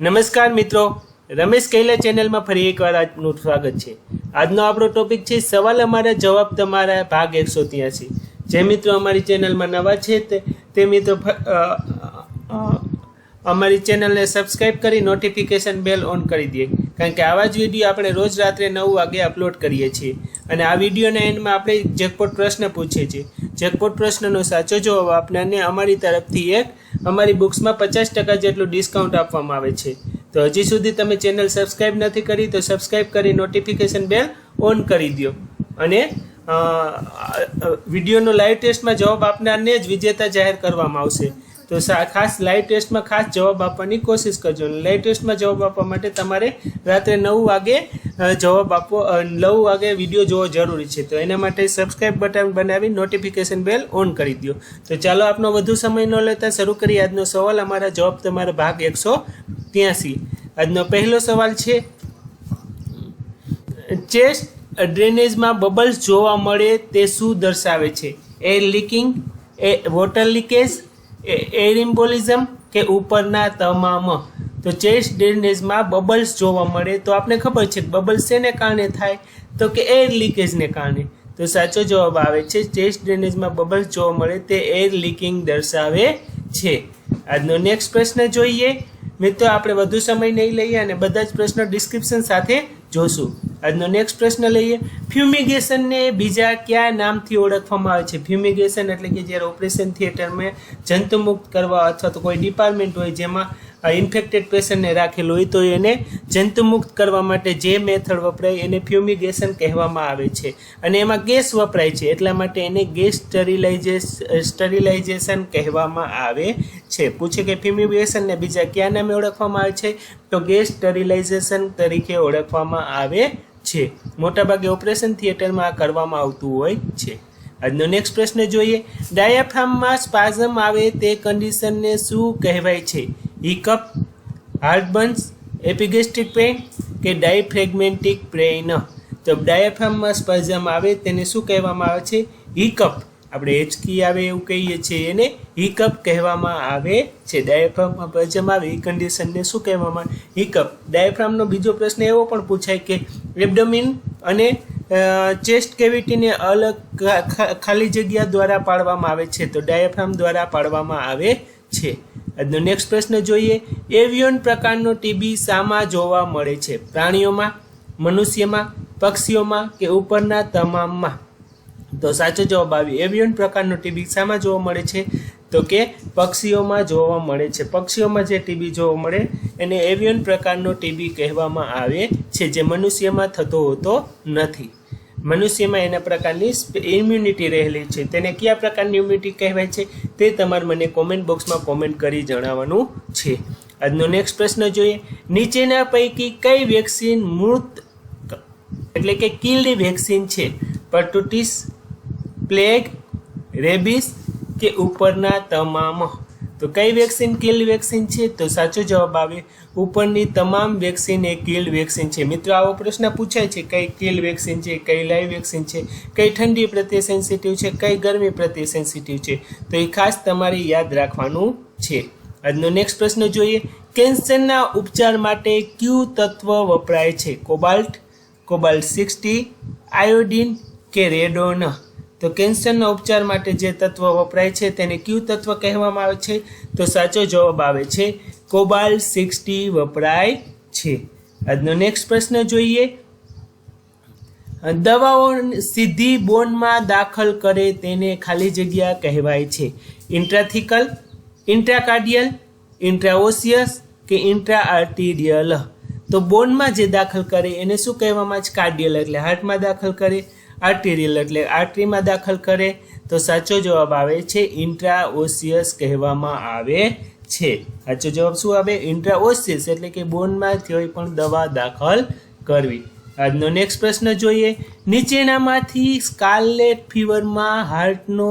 નમસ્કાર મિત્રો, રમેશ કૈલા ચેનલમાં ફરી એકવાર આજનું સ્વાગત છે. આજનો આપણો ટોપિક છે, સવાલ અમારા જવાબ તમારા ભાગ એકસો ત્યાંસી. જે મિત્રો અમારી ચેનલમાં નવા છે, તે મિત્રો અમારી ચેનલને સબસ્ક્રાઇબ કરી નોટિફિકેશન બેલ ઓન કરી દઈએ. કારણ કે આવા જ વીડિયો આપણે રોજ રાત્રે નવ વાગે અપલોડ કરીએ છીએ. અને આ વિડીયોના એન્ડમાં આપણે જેકપોટ પ્રશ્ન પૂછીએ છીએ. જેકપોટ પ્રશ્નનો સાચો જવાબ આપનારને અમારી તરફથી એક અમારી બુક્સમાં પચાસ ટકા જેટલું ડિસ્કાઉન્ટ આપવામાં આવે છે. તો હજી સુધી તમે ચેનલ સબસ્ક્રાઈબ નથી કરી, તો સબસ્ક્રાઈબ કરી, નોટિફિકેશન બેલ ઓન કરી દો અને વિડીયોનો લાઈવ ટેસ્ટમાં જવાબ આપનારને જ વિજેતા જાહેર કરવામાં આવશે. તો ખાસ લાઈવ ટેસ્ટમાં ખાસ જવાબ આપવાની કોશિશ કરજો. લાઈવ ટેસ્ટમાં જવાબ આપવા માટે તમારે રાત્રે નવ વાગે જવાબ આપવો નવ વાગે વીડિયો જોવો જરૂરી છે. તો એના માટે સબસ્ક્રાઈબ બટન બનાવી નોટિફિકેશન બેલ ઓન કરી દો. તો ચાલો આપનો વધુ સમય ન લેતા શરૂ કરીએ આજનો સવાલ. અમારા જવાબ તમારા ભાગ એકસો ત્યાંસી. આજનો પહેલો સવાલ છે ચેસ્ટ ડ્રેનેજમાં બબલ્સ જોવા મળે તે શું દર્શાવે છે? એર લીકિંગ એ વોટર લીકેજ એર ઇમ્બોલિઝમ કે ઉપરના તમામ. તો ચેસ્ટ ડ્રેનેજમાં બબલ્સ જોવા મળે. તો આપણે ખબર છે બબલ્સ શેને કારણે થાય? તો કે એર લીકેજને કારણે. તો સાચો જવાબ આવે છે, ચેસ્ટ ડ્રેનેજમાં બબલ્સ જોવા મળે તે એર લીકિંગ દર્શાવે છે. આજનો નેક્સ્ટ પ્રશ્ન જોઈએ. મિત્રો, આપણે વધુ સમય નહીં લઈએ અને બધા જ પ્રશ્નો ડિસ્ક્રિપ્શન સાથે જોશું. આજનો નેક્સ્ટ પ્રશ્ન લઈએ. ફ્યુમિગેશનને બીજા કયા નામથી ઓળખવામાં આવે છે? ફ્યુમિગેશન એટલે કે જ્યારે ઓપરેશન થિયેટરમાં જંતુમુક્ત કરવા અથવા તો કોઈ ડિપાર્ટમેન્ટ હોય જેમાં ઇન્ફેક્ટેડ પેશન્ટને રાખેલું હોય, તો એને જંતુમુક્ત કરવા માટે જે મેથડ વપરાય એને ફ્યુમિગેશન કહેવામાં આવે છે. અને એમાં ગેસ વપરાય છે. એટલા માટે એને ગેસ સ્ટરીલાઇઝેશ સ્ટરીલાઇઝેશન કહેવામાં આવે છે. પૂછે કે ફ્યુમિગેશનને બીજા કયા નામે ઓળખવામાં આવે છે? તો ગેસ સ્ટરીલાઇઝેશન તરીકે ઓળખવામાં આવે છે. મોટાભાગે ઓપરેશન થિયેટરમાં આ કરવામાં આવતું હોય છે. આજનો નેક્સ્ટ પ્રશ્ન જોઈએ. ડાયાફ્રામમાં સ્પાઝમ આવે તે કન્ડિશનને શું કહેવાય છે? હિકઅપ હાર્ટબન્સ એપિગેસ્ટિક પેઇન કે ડાયફ્રેગમેન્ટિક પેઇન તો ડાયાફ્રામમાં સ્પાઝમ આવે તેને શું કહેવામાં આવે છે? હિકઅપ આપણે હેચકી આવે એવું કહીએ છીએ એને હિકઅપ કહેવામાં આવે છે. ડાયાફ્રામમાં સ્પાઝમ આવે એ કન્ડિશનને શું કહેવામાં? હિકઅપ ડાયાફ્રામનો બીજો પ્રશ્ન એવો પણ પૂછાય કે એબડમિન અને ચેસ્ટ કેવિટીને અલગ ખાલી જગ્યા દ્વારા પાડવામાં આવે છે તો ડાયાફ્રામ દ્વારા પાડવામાં આવે છે. આજનો નેક્સ્ટ પ્રશ્ન જોઈએ. એવિયોન પ્રકારનો ટીબી શામાં જોવા મળે છે. પ્રાણીઓમાં, મનુષ્યમાં, પક્ષીઓમાં કે ઉપરના તમામમાં? તો સાચો જવાબ આવ્યો એવિયન પ્રકારનો ટીબી શામાં જોવા મળે છે? તો કે પક્ષીઓમાં જોવા મળે છે. પક્ષીઓમાં જે ટીબી જોવા મળે, એને એવિયન પ્રકારનો ટીબી કહેવામાં આવે છે, જે મનુષ્યમાં થતો હોતો નથી. મનુષ્યમાં એના પ્રકારની ઇમ્યુનિટી રહેલી છે. તેને કયા પ્રકારની ઇમ્યુનિટી કહેવાય છે? તે તમારે મને કોમેન્ટ બોક્સમાં કોમેન્ટ કરી જણાવવાનું છે. આજનો નેક્સ્ટ પ્રશ્ન જોઈએ. નીચેના પૈકી કઈ વેક્સિન મૃત એટલે કે કિલ્ડ વેક્સિન છે? પર્ટુટિસ પ્લેગ, રેબિસ કે ઉપરના તમામ. તો કઈ વેક્સિન કિલ વેક્સિન છે? તો સાચો જવાબ આવે, ઉપરની તમામ વેક્સિન એ કિલ વેક્સિન છે. મિત્રો, આવો પ્રશ્ન પૂછાય છે, કઈ કિલ વેક્સિન છે, કઈ લાઈવ વેક્સિન છે, કઈ ઠંડી પ્રત્યે સેન્સિટિવ છે, કઈ ગરમી પ્રત્યે સેન્સિટિવ છે? તો એ ખાસ તમારે યાદ રાખવાનું છે. આજનો નેક્સ્ટ પ્રશ્ન જોઈએ, કેન્સરના ઉપચાર માટે ક્યુ તત્વ વપરાય છે? કોબાલ્ટ કોબાલ્ટ સિક્સટી, આયોડિન કે રેડોન? તો કેન્સરના ઉપચાર માટે જે તત્વ વપરાય છે તેને કયું તત્વ કહેવામાં આવે છે? તો સાચો જવાબ આવે છે, કોબાલ સિક્સટી વપરાય છે. આજનો નેક્સ્ટ પ્રશ્ન જોઈએ. દવાઓ સીધી બોનમાં દાખલ કરે તેને ખાલી જગ્યા કહેવાય છે. ઇન્ટ્રાથિકલ ઇન્ટ્રાકાર્ડિયલ ઇન્ટ્રાઓસિયસ કે ઇન્ટ્રા આર્ટિરિયલ તો બોનમાં જે દાખલ કરે એને શું કહેવામાં છે? કાર્ડિયલ એટલે હાર્ટમાં દાખલ કરે. આર્ટિરિયલ એટલે આર્ટરીમાં દાખલ કરે તો સાચો જવાબ આવે છે ઇન્ટ્રાઓસિયસ કહેવામાં આવે છે. સાચો જવાબ શું આવે? ઇન્ટ્રાઓસિયસ એટલે કે બોનમાં કોઈ પણ દવા દાખલ કરવી. આજનો નેક્સ્ટ પ્રશ્ન જોઈએ. નીચેનામાંથી સ્કાર્લેટ ફીવરમાં હાર્ટનો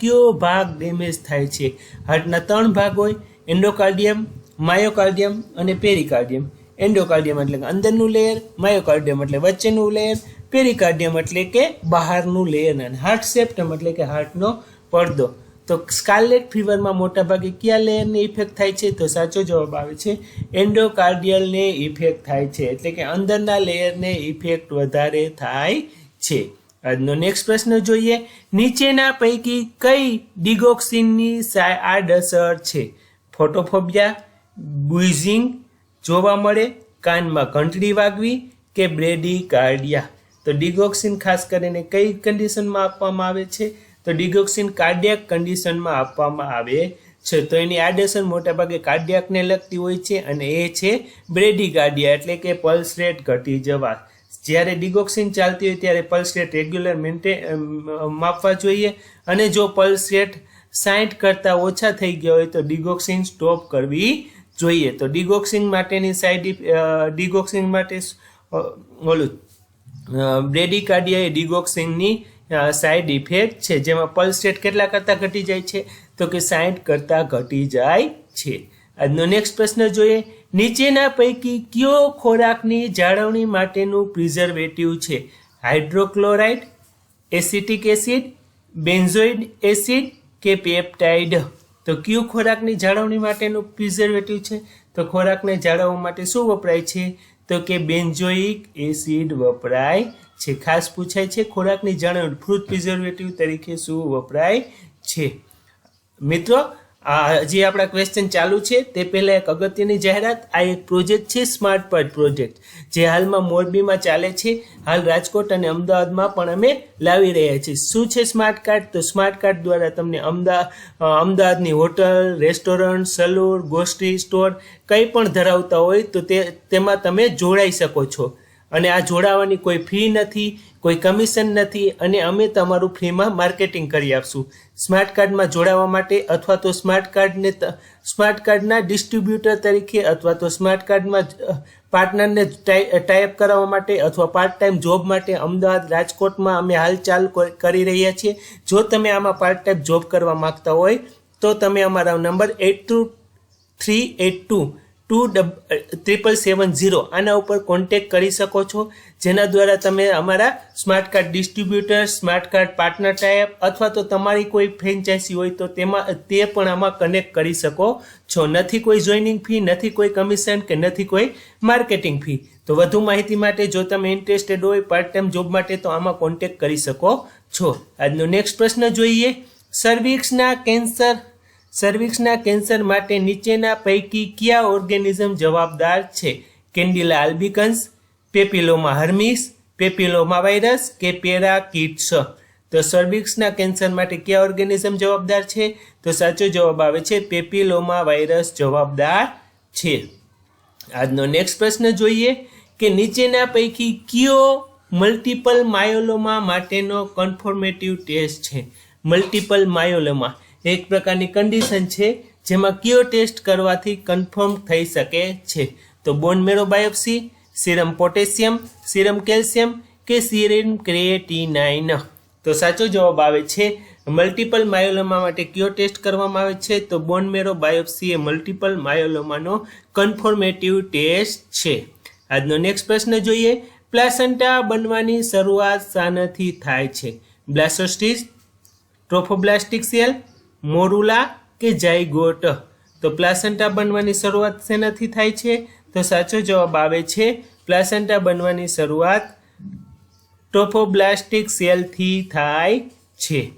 કયો ભાગ ડેમેજ થાય છે? હાર્ટના ત્રણ ભાગ હોય એન્ડોકાર્ડિયમ માયોકાર્ડિયમ અને પેરિકાર્ડિયમ એન્ડોકાર્ડિયમ એટલે અંદરનું લેયર માયોકાર્ડિયમ એટલે વચ્ચેનું લેયર પેરિકાર્ડિયમ એટલે કે બહારનું લેયર અને હાર્ટ સેપ્ટમ એટલે કે હાર્ટનો પડદો. તો સ્કાર્લેટ ફીવરમાં મોટાભાગે કયા લેયરને ઇફેક્ટ થાય છે? તો સાચો જવાબ આવે છે એન્ડોકાર્ડિયલને ઇફેક્ટ થાય છે. એટલે કે અંદરના લેયરને ઇફેક્ટ વધારે થાય છે. આજનો નેક્સ્ટ પ્રશ્ન જોઈએ, નીચેના પૈકી કઈ ડિગોક્સિનની આડઅસર છે? ફોટોફોબિયા બુઇઝિંગ જોવા મળે, કાનમાં ઘંટડી વાગવી કે બ્રેડી કાર્ડિયા તો ડિગોક્સિન ખાસ કરીને કઈ કન્ડિશનમાં આપવામાં આવે છે? તો ડિગોક્સિન કાર્ડિયાક કન્ડિશનમાં આપવામાં આવે છે. તો એની આડેસર મોટાભાગે કાર્ડિયાકને લગતી હોય છે અને એ છે બ્રેડી કાર્ડિયા એટલે કે પલ્સ રેટ ઘટી જવા. જ્યારે ડિગોક્સિન ચાલતી હોય ત્યારે પલ્સ રેટ રેગ્યુલર મેન્ટેન માપવા જોઈએ. અને જો પલ્સ રેટ સાઠ કરતાં ઓછા થઈ ગયા હોય તો ડિગોક્સિન સ્ટોપ કરવી જોઈએ. તો ડિગોક્સિન માટેની સાઈડ ડિગોક્સિન માટે ઓલું બ્રેડિકાર્ડિયા એ ડિગોક્સિનની સાઇડ ઇફેક્ટ છે, જેમાં પલ્સ કેટલા કરતાં ઘટી જાય છે? તો કે સાઠ કરતાં ઘટી જાય છે. આજનો નેક્સ્ટ પ્રશ્ન જોઈએ. નીચેના પૈકી કયો ખોરાકની જાળવણી માટેનું પ્રિઝર્વેટિવ છે? Hydrochloride, acetic acid, benzoic acid કે પેપ્ટાઇડ? તો કયું ખોરાકની જાળવણી માટેનું પ્રિઝર્વેટિવ છે? તો ખોરાકને જાળવવા માટે શું વપરાય છે? તો કે બેન્ઝોઇક એસિડ વપરાય છે. ખાસ પૂછાય છે, ખોરાકની જાળવણી ફ્રૂટ પ્રિઝર્વેટિવ તરીકે શું વપરાય છે? મિત્રો આ હજી આપણા ક્વેશ્ચન ચાલુ છે, તે પહેલાં એક અગત્યની જાહેરાત, આ એક પ્રોજેક્ટ છે સ્માર્ટ પાર્ટ પ્રોજેક્ટ જે હાલમાં મોરબીમાં ચાલે છે. હાલ રાજકોટ અને અમદાવાદમાં પણ અમે લાવી રહ્યા છીએ. શું છે સ્માર્ટ કાર્ડ તો સ્માર્ટ કાર્ડ દ્વારા તમને અમદાવાદ અમદાવાદની હોટલ, રેસ્ટોરન્ટ સલૂન ગોષ્ઠી સ્ટોર કંઈ પણ ધરાવતા હોય તો તે, તેમાં તમે જોડાઈ શકો છો. અને આ જોડાવાની કોઈ ફી નથી, કોઈ કમિશન નથી અને અમે તમારું ફ્રીમાં માર્કેટિંગ કરી આપશું. સ્માર્ટ કાર્ડમાં જોડાવા માટે અથવા તો સ્માર્ટ કાર્ડને સ્માર્ટ કાર્ડના ડિસ્ટ્રીબ્યુટર તરીકે અથવા તો સ્માર્ટ કાર્ડમાં પાર્ટનરને ટાઈપ કરાવવા માટે અથવા પાર્ટ ટાઈમ જોબ માટે અમદાવાદ રાજકોટમાં અમે હાલચાલ કરી રહ્યા છીએ. જો તમે આમાં પાર્ટ ટાઈમ જોબ કરવા માગતા હોય, તો તમે અમારા number eight two three eight two two triple seven zero આના ઉપર કોન્ટેક કરી શકો છો, જેના દ્વારા તમે અમારા smart card distributor smart card partner type અથવા તો તમારી કોઈ ફ્રેન્ચાઇઝી હોય તો તેમાં તે પણ આમાં કનેક્ટ કરી શકો છો. નથી કોઈ જોઈનિંગ ફી નથી કોઈ કમિશન કે નથી કોઈ માર્કેટિંગ ફી તો વધુ માહિતી માટે જો તમે ઇન્ટરેસ્ટેડ હોય પાર્ટ ટાઈમ જોબ માટે, તો આમાં કોન્ટેક કરી શકો છો. આજનો નેક્સ્ટ પ્રશ્ન જોઈએ. સર્વિક્સના કેન્સર સર્વિક્સના કેન્સર માટે નીચેના પૈકી કયા ઓર્ગેનિઝમ જવાબદાર છે? Candida albicans, papilloma hominis papilloma virus કે પેરાકીટ્સ તો સર્વિક્સના કેન્સર માટે કયા ઓર્ગેનિઝમ જવાબદાર છે? તો સાચો જવાબ આવે છે પેપિલોમા વાયરસ જવાબદાર છે. આજનો નેક્સ્ટ પ્રશ્ન જોઈએ કે નીચેના પૈકી કયો મલ્ટિપલ માયોલોમા માટેનો કન્ફોર્મેટિવ ટેસ્ટ છે? મલ્ટિપલ માયોલોમા એક પ્રકારની કન્ડિશન છે જેમાં કયો ટેસ્ટ કરવાથી કન્ફર્મ થઈ શકે છે. તો bone marrow biopsy serum potassium serum calcium કે સિરમ ક્રિએટીનાઇન તો સાચો જવાબ આવે છે મલ્ટિપલ માયોલોમા માટે કયો ટેસ્ટ કરવામાં આવે છે? તો બોન મેરો બાયોપ્સી એ મલ્ટિપલ માયોલોમાનો કન્ફોર્મેટિવ ટેસ્ટ છે. આજનો નેક્સ્ટ પ્રશ્ન જોઈએ. પ્લાસન્ટા બનવાની શરૂઆત શાનાથી થાય છે. બ્લાસ્ટોસ્ટિસ ટ્રોફોબ્લાસ્ટિક સેલ મોરુલા કે જાયગોટ તો પ્લાસન્ટા બનવાની શરૂઆત શેનાથી થાય છે? તો સાચો જવાબ આવે છે પ્લાસન્ટા બનવાની શરૂઆત ટોફોબ્લાસ્ટિક સેલથી થાય છે.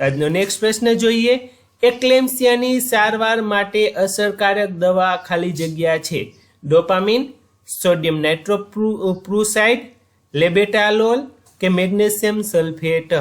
આજનો નેક્સ્ટ પ્રશ્ન જોઈએ. એક્લેમ્સિયાની સારવાર માટે અસરકારક દવા ખાલી જગ્યા છે. ડોપામિન, સોડિયમ નાઇટ્રોપ્રુસાઇડ લેબેટાલોલ કે મેગ્નેશિયમ સલ્ફેટ?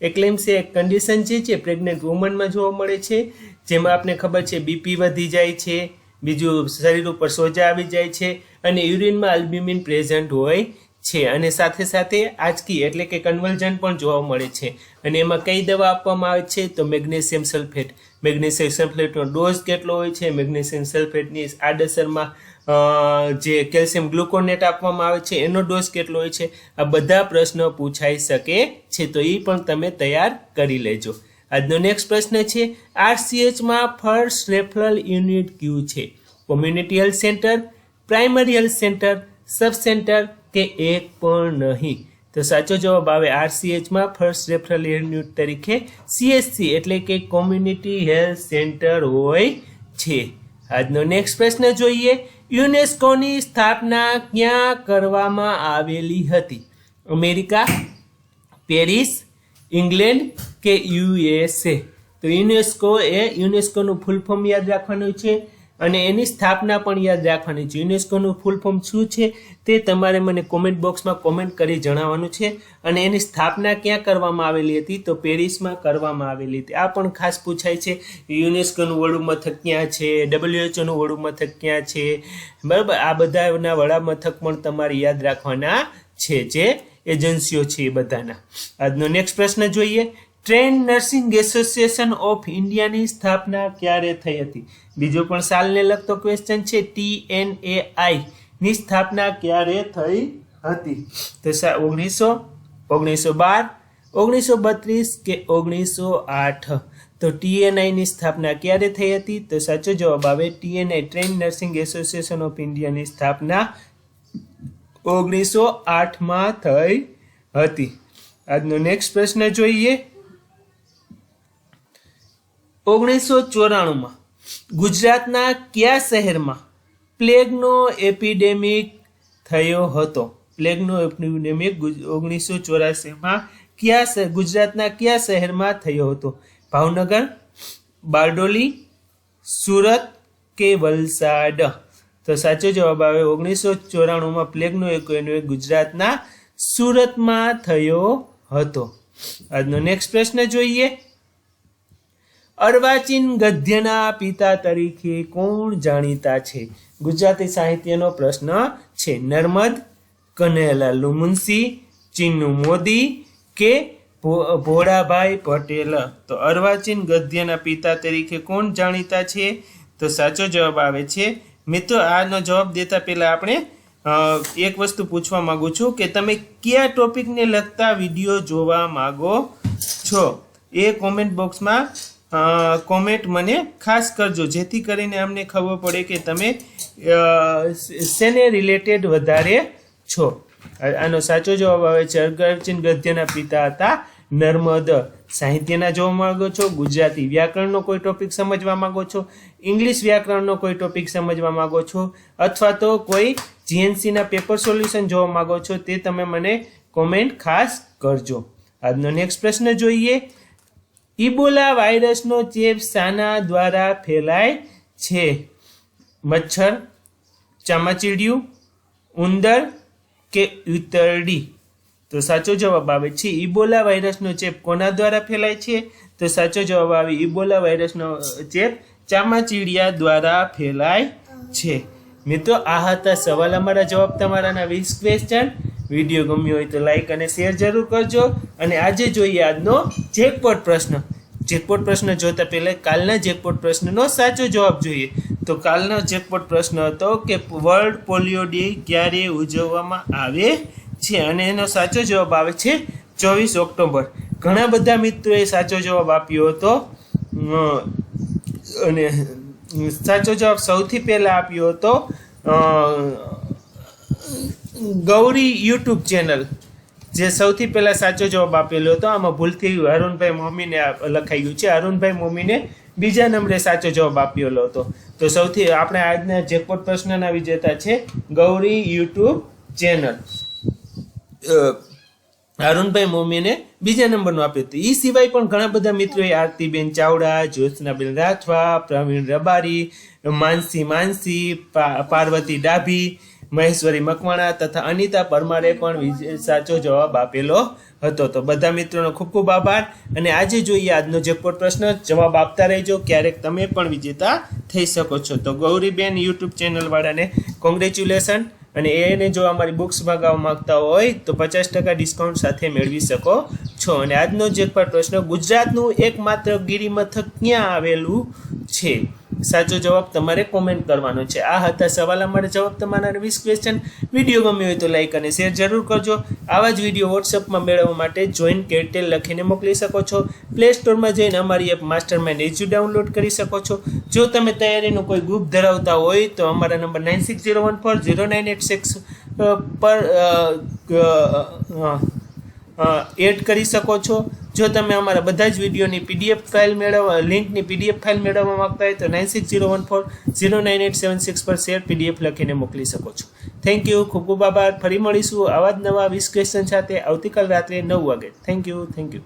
એક્લેમ્સિયા એક કન્ડિશન છે જે પ્રેગ્નન્ટ વુમનમાં જોવા મળે છે. જેમાં આપને ખબર છે બીપી વધી જાય છે, બીજું શરીર ઉપર સોજા આવી જાય છે અને યુરિનમાં અલ્બ્યુમિન પ્રેઝન્ટ હોય છે. અને સાથે સાથે આજકી એટલે કે કન્વર્જન પણ જોવા મળે છે. અને એમાં કઈ દવા આપવામાં આવે છે? તો મેગ્નેશિયમ સલ્ફેટ. મેગ્નેશિયમ સલ્ફેટનો ડોઝ કેટલો હોય છે? મેગ્નેશિયમ સલ્ફેટની આડઅસરમાં જે કેલ્શિયમ ગ્લુકોનેટ આપવામાં આવે છે, એનો ડોઝ કેટલો હોય છે? આ બધા પ્રશ્નો પૂછાઈ શકે છે, તો એ પણ તમે તૈયાર કરી લેજો. આજનો નેક્સ્ટ પ્રશ્ન છે આરસીએચમાં ફર્સ્ટ રેફરલ યુનિટ ક્યુ છે? Community health centre primary health centre sub centre કે એક પણ નહીં? તો સાચો જવાબ આવે આરસીએચમાં ફર્સ્ટ રેફરલ યુનિટ તરીકે સીએસસી એટલે કે કોમ્યુનિટી હેલ્થ સેન્ટર હોય છે. આજનો નેક્સ્ટ પ્રશ્ન જોઈએ યુનેસ્કોની સ્થાપના ક્યાં કરવામાં આવેલી હતી? અમેરિકા, પેરિસ, ઇંગ્લેન્ડ કે યુએસએ તો યુનેસ્કો એ યુનેસ્કોનું ફૂલ ફોર્મ યાદ રાખવાનું છે. અને એની સ્થાપના પણ યાદ રાખવાની છે. યુનેસ્કોનું ફૂલ ફોર્મ શું છે તે તમારે મને કોમેન્ટ બોક્સમાં કોમેન્ટ કરી જણાવવાનું છે. અને એની સ્થાપના ક્યાં કરવામાં આવેલી હતી તો પેરિસમાં કરવામાં આવેલી હતી. આ પણ ખાસ પૂછાય છે. યુનેસ્કોનું વડું મથક ક્યાં છે? ડબલ્યુએચઓનું વડું મથક ક્યાં છે? બરાબર? આ બધાના વડા મથક પણ તમારે યાદ રાખવાના છે જે એજન્સીઓ છે એ બધાના. આજનો નેક્સ્ટ પ્રશ્ન જોઈએ. ટ્રેન નર્સિંગ એસોસિએશન ઓફ ઇન્ડિયાની સ્થાપના ક્યારે થઈ હતી? બીજો પણ સાલને લગતો ક્વેશ્ચન છે, ટી એન એ આઈ ની સ્થાપના ક્યારે થઈ હતી? તો ઓગણીસો ઓગણીસો બાર, ઓગણીસો બત્રીસ કે ઓગણીસો આઠ? તો ટીએનઆઈની સ્થાપના ક્યારે થઈ હતી? તો સાચો જવાબ આવે TNI train nursing association of ઇન્ડિયાની સ્થાપના ઓગણીસો આઠમાં થઈ હતી. આજનો નેક્સ્ટ પ્રશ્ન જોઈએ. ઓગણીસો ચોરાણુંમાં ગુજરાતના કયા શહેરમાં પ્લેગનો એપિડેમિક થયો હતો? પ્લેગનો એપિડેમિક ઓગણીસો ચોરાસીમાં કયા ગુજરાતના કયા શહેરમાં થયો હતો? ભાવનગર, બારડોલી, સુરત કે વલસાડ? તો સાચો જવાબ આવે ઓગણીસો ચોરાણુંમાં પ્લેગનો એક ગુજરાતના સુરતમાં થયો હતો. આજનો નેક્સ્ટ પ્રશ્ન જોઈએ. અર્વાચીન ગદ્યના પિતા તરીકે કોણ જાણીતા છે? ગુજરાતી સાહિત્યનો પ્રશ્ન છે, નર્મદ, કનૈયાલાલ મુનશી, ચિન્નુ મોદી કે ભોળાભાઈ પટેલ? તો અર્વાચીન ગદ્યના પિતા તરીકે કોણ જાણીતા છે? તો સાચો જવાબ આવે છે, મિત્રો, આનો જવાબ દેતા પહેલાં આપણે એક વસ્તુ પૂછવા માગું છું કે તમે કયા ટોપિકને લગતા વીડિયો જોવા માગો છો? એ કોમેન્ટ બોક્સમાં કોમેન્ટ મને ખાસ કરજો, જેથી કરીને અમને ખબર પડે કે તમે શેને રિલેટેડ વધારે છો. આનો સાચો જવાબ આવે છે અર્વાચીન ગદ્યના પિતા હતા નર્મદ. સાહિત્યના જોવા માંગો છો, ગુજરાતી વ્યાકરણનો કોઈ ટોપિક સમજવા માંગો છો, ઇંગ્લિશ વ્યાકરણનો કોઈ ટોપિક સમજવા માંગો છો, અથવા તો કોઈ જીએનસીના પેપર સોલ્યુશન જોવા માંગો છો, તે તમે મને કોમેન્ટ ખાસ કરજો. આજનો નેક્સ્ટ પ્રશ્ન જોઈએ. ઇબોલા વાયરસનો ચેપ શાના દ્વારા ફેલાય છે. મચ્છર, ચામાચીડિયું, ઉંદર કે ઉતરડી તો સાચો જવાબ આવે છે ઇબોલા વાયરસનો ચેપ કોના દ્વારા ફેલાય છે? તો સાચો જવાબ આવે ઇબોલા વાયરસનો ચેપ ચામાચીડિયા દ્વારા ફેલાય છે. મિત્રો, આ હતા સવાલ અમારા જવાબ તમારાના વીસ ક્વેશ્ચન વીડિયો ગમ્યો હોય તો લાઈક અને શેર જરૂર કરજો. અને આજે જોઈએ આજનો જેકપોટ પ્રશ્ન. જેકપોટ પ્રશ્ન જોતા પહેલા કાલના જેકપોટ પ્રશ્નનો સાચો જવાબ જોઈએ. તો કાલનો જેકપોટ પ્રશ્ન હતો કે વર્લ્ડ પોલિયો ડે ક્યારે ઉજવવામાં આવે છે? અને એનો સાચો જવાબ આવે છે ચોવીસ ઓક્ટોબર. ઘણા બધા મિત્રોએ સાચો જવાબ આપ્યો હતો. અને સાચો જવાબ સૌથી પહેલાં આપ્યો હતો. ગૌરી યુટ્યુબ ચેનલ, જે સૌથી પહેલાં સાચો જવાબ આપેલો હતો. આમાં ભૂલથી અરુણભાઈ મોમીને લખાયું છે. અરુણભાઈ મોમીને બીજા નંબરે સાચો જવાબ આપેલો હતો. તો સૌથી આપણે આજના જેકપોટ પ્રશ્નના વિજેતા છે ગૌરી યુટ્યુબ ચેનલ. અરુણભાઈ મોમીને બીજા નંબરનું આપ્યું હતું. એ સિવાય પણ ઘણા બધા મિત્રોએ આરતીબેન ચાવડા, જ્યોત્સનાબેન રાઠવા, પ્રવીણ રબારી, માનસી માનસી પાર્વતી ડાભી મહેશ્વરી મકવાણા તથા અનિતા પરમારે પણ સાચો જવાબ આપેલો હતો. તો બધા મિત્રોનો ખૂબ ખૂબ આભાર અને આજે જોઈએ આજનો જેકપોટ પ્રશ્ન. જવાબ આપતા રહેજો. ક્યારેક તમે પણ વિજેતા થઈ શકો છો. તો ગૌરીબેન યુટ્યુબ ચેનલવાળાને કોંગ્રેચ્યુલેશન અને એને જો અમારી બુક્સ મગાવવા માગતા હોય તો પચાસ ટકા ડિસ્કાઉન્ટ સાથે મેળવી શકો છો. અને આજનો જેકપોટ પ્રશ્ન ગુજરાતનું એકમાત્ર ગિરિમથક ક્યાં આવેલું છે? સાચો જવાબ તમારે કોમેન્ટ કરવાનો છે. આ હતા સવાલ અમારા જવાબ તમારા વીસ ક્વેશ્ચન વીડિયો ગમ્યો હોય તો લાઇક અને શેર જરૂર કરજો. આવા જ વીડિયો વોટ્સઅપમાં મેળવવા માટે જોઈન કેરટેલ લખીને મોકલી શકો છો. પ્લે સ્ટોરમાં જઈને અમારી app master mind edu download કરી શકો છો. જો તમે તૈયારીનું કોઈ ગ્રુપ ધરાવતા હોય તો અમારા number nine six zero one four zero nine eight six પર એડ કરી શકો છો. જો તમે અમારા બધા જ વિડીયોની પીડીએફ ફાઇલ મેળવવા, લિંકની પીડીએફ ફાઇલ મેળવવા માંગતા હોય તો nine six zero one four zero nine eight seven six પર શેર પીડીએફ લખીને મોકલી શકો છો. થેન્ક યુ ખૂબ ખૂબ આભાર. ફરી મળીશું આવા જ નવા વીસ ક્વેશ્ચન સાથે. આવતીકાલ રાત્રે નવ વાગે. Thank you thank you